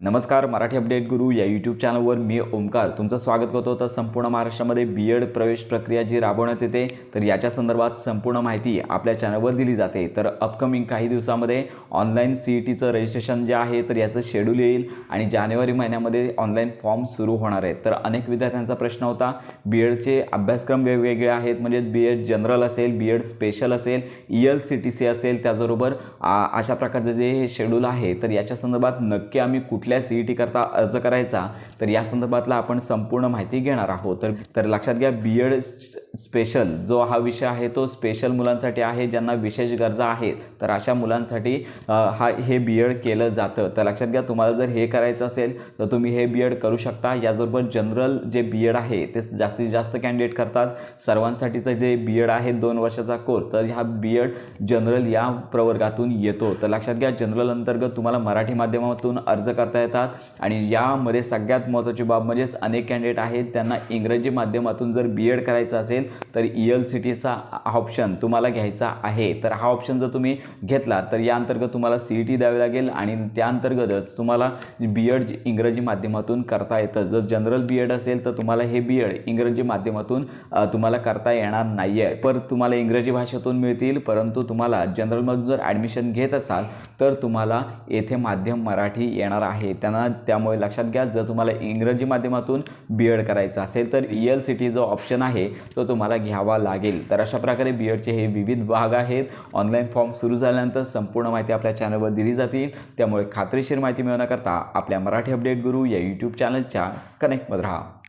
नमस्कार मराठी अपडेट गुरु या यूट्यूब चॅनलवर मी ओमकार. तुमचं स्वागत करतो. तर संपूर्ण महाराष्ट्रामध्ये बी एड प्रवेश प्रक्रिया जी राबवण्यात येते तर याच्या संदर्भात संपूर्ण माहिती आपल्या चॅनलवर दिली जाते. तर अपकमिंग काही दिवसामध्ये ऑनलाईन सी ई टीचं रजिस्ट्रेशन जे आहे तर याचं शेड्यूल येईल आणि जानेवारी महिन्यामध्ये ऑनलाईन फॉर्म सुरू होणार आहेत. तर अनेक विद्यार्थ्यांचा प्रश्न होता. बी एडचे अभ्यासक्रम वेगवेगळे आहेत. म्हणजे बी एड जनरल असेल बी एड स्पेशल असेल E L C T C असेल त्याचबरोबर आ- अशा प्रकारचं जे हे शेड्यूल आहे तर याच्या संदर्भात नक्की आम्ही कुठल्या सी ई टी करता अर्ज करायचा तर या संदर्भातला आपण संपूर्ण माहिती घेणार आहोत. तर तर लक्षात घ्या बी एड स्पेशल जो हा विषय आहे तो स्पेशल मुलांसाठी आहे ज्यांना विशेष गरजा आहेत तर अशा मुलांसाठी हा हे बी एड केलं जातं. तर लक्षात घ्या तुम्हाला जर हे करायचं असेल तर तुम्ही हे बी एड करू शकता. याचबरोबर जनरल जे बी एड आहे ते जास्तीत जास्त कॅन्डिडेट करतात. सर्वांसाठीचं जे बी एड आहे दोन वर्षाचा कोर्स तर हा बी एड जनरल या प्रवर्गातून येतो. तर लक्षात घ्या जनरल अंतर्गत तुम्हाला मराठी माध्यमातून अर्ज करता येतात. आणि यामध्ये सगळ्यात महत्त्वाची बाब म्हणजेच अनेक कॅन्डिडेट आहेत. त्यांना इंग्रजी माध्यमातून जर बी एड करायचं असेल तर ई एल सी टीचा ऑप्शन तुम्हाला घ्यायचा आहे. तर हा ऑप्शन जर तुम्ही घेतला तर या अंतर्गत तुम्हाला सी ई टी द्यावी लागेल आणि त्या अंतर्गतच तुम्हाला बी एड इंग्रजी माध्यमातून करता येतं. जर जनरल बी एड असेल तर तुम्हाला हे बी एड इंग्रजी माध्यमातून तुम्हाला करता येणार नाही आहे पर तुम्हाला इंग्रजी भाषेतून मिळतील परंतु तुम्हाला जनरलमधून जर ॲडमिशन घेत असाल तर तुम्हाला येथे माध्यम मराठी येणार आहे. त्यांना त्यामुळे लक्षात घ्या जर तुम्हाला इंग्रजी माध्यमातून बी एड करायचं असेल तर ई एल सी टी जो ऑप्शन आहे तो तुम्हाला घ्यावा लागेल. तर अशा प्रकारे बी एडचे हे विविध भाग आहेत. ऑनलाईन फॉर्म सुरू झाल्यानंतर संपूर्ण माहिती आपल्या चॅनलवर दिली जातील. त्यामुळे खात्रीशीर माहिती मिळवण्याकरता आपल्या मराठी अपडेट गुरु या यूट्यूब चॅनलच्या कनेक्टमध्ये राहा.